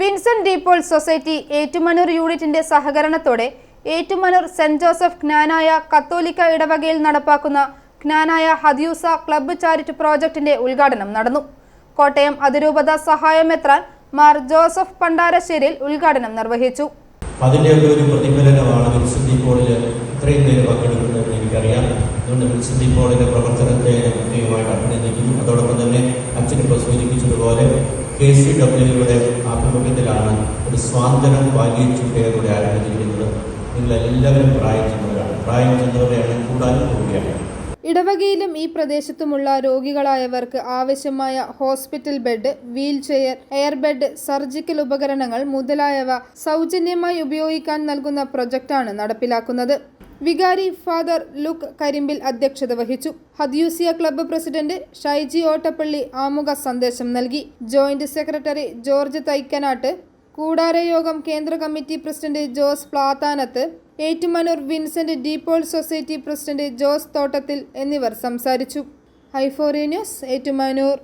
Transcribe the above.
Vincent De Paul society Ettumanoor യൂണിറ്റിന്റെ സഹകരണത്തോടെ Ettumanoor saint Joseph ജ്ഞാനായ കത്തോലിക്ക ഇടവകയിൽ നടപ്പാക്കുന്ന ജ്ഞാനായ ഹദിയൂസ ക്ലബ്ബ് ചാരിറ്റി പ്രോജക്ടിന്റെ ഉദ്ഘാടനം നടന്നു. കോട്ടയം അതിരൂപത സഹായമെത്രാൻ മാർ ജോസഫ് പണ്ടാരശ്ശേരിൽ ഉദ്ഘാടനം നിർവഹിച്ചു. അതിന്റെയൊക്കെ ഒരു പ്രതിഫലനമാണ് വിൻസെന്റ് പോളിൽ ഇത്രയും പേര് പങ്കെടുക്കുന്നതെന്ന് എനിക്കറിയാം. അതുകൊണ്ട് വിൻസെന്റ് പോളിന്റെ പ്രവർത്തനത്തെ കൃത്യമായിട്ട് അഭിനന്ദിക്കുന്നു. അതോടൊപ്പം തന്നെ അച്ഛനിപ്പോൾ സൂചിപ്പിച്ചതുപോലെ കെ സി ഡബ്ല്യുയുടെ ആഭിമുഖ്യത്തിലാണ് ഒരു സ്വാതന്ത്ര്യം വാല്യൂറ്റു കെയറുടെ ആരംഭിച്ചിരിക്കുന്നത് നിങ്ങളെല്ലാവരും പ്രായം ചെന്നവരാണ് പ്രായം ചെന്നവരെയാണ് കൂടാനും കൂടിയാണ്. ഇടവകയിലും ഈ പ്രദേശത്തുമുള്ള രോഗികളായവർക്ക് ആവശ്യമായ hospital bed wheelchair air bed surgical ഉപകരണങ്ങൾ മുതലായവ സൗജന്യമായി ഉപയോഗിക്കാൻ നൽകുന്ന പ്രൊജക്ടാണ് നടപ്പിലാക്കുന്നത്. വികാരി ഫാദർ ലുക്ക് കരിമ്പിൽ അധ്യക്ഷത വഹിച്ചു. ഹദ്യൂസിയ ക്ലബ്ബ് പ്രസിഡന്റ് ഷൈജി ഓട്ടപ്പള്ളി ആമുഖ സന്ദേശം നൽകി. ജോയിന്റ് സെക്രട്ടറി ജോർജ് തൈക്കനാട്ട് കൂടാരയോഗം കേന്ദ്ര committee president Jose Plathanathu Ettumanoor Vincent de Paul society president Jose Thottathil എന്നിവർ സംസാരിച്ചു. ഹൈഫോറി ന്യൂസ് ഏറ്റുമാനൂർ.